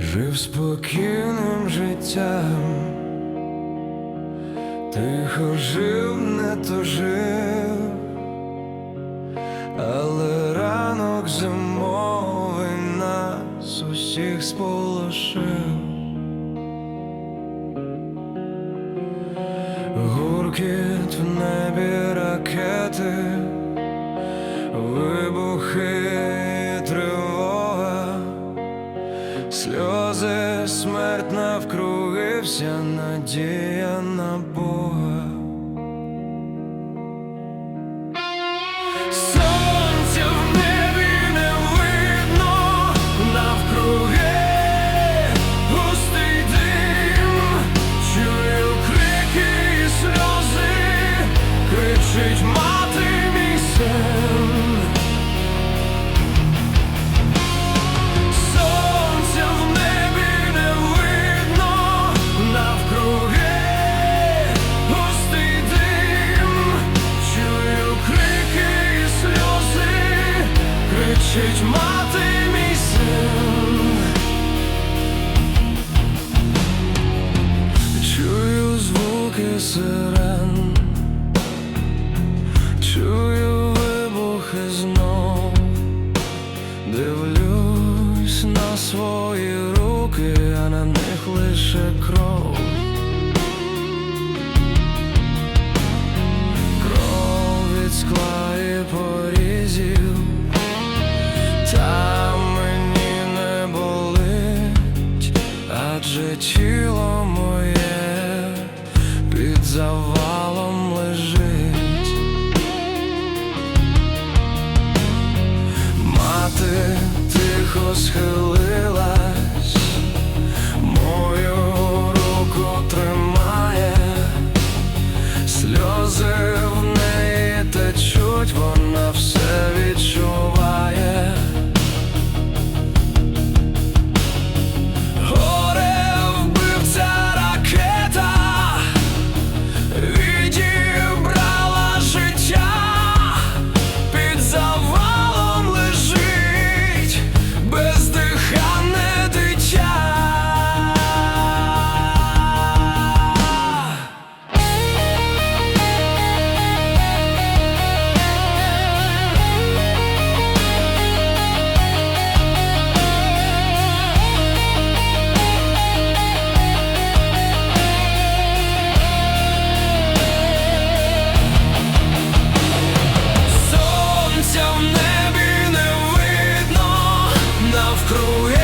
Жив спокійним життям, тихо жив, не то жив, але ранок зимовий нас усіх сполошив. Гуркіт в небі ракети, сльози, смерть навкруги, вся надія на Бога. Сонця в небі не видно, навкруги густий дим, чую крики сльози, кричить мати мій син. Мати мій син. Чую звуки сирен, чую вибухи знов, дивлюсь на свої руки, а на них лише кров. Тіло моє під завалом лежить. Мати тихо схилила кру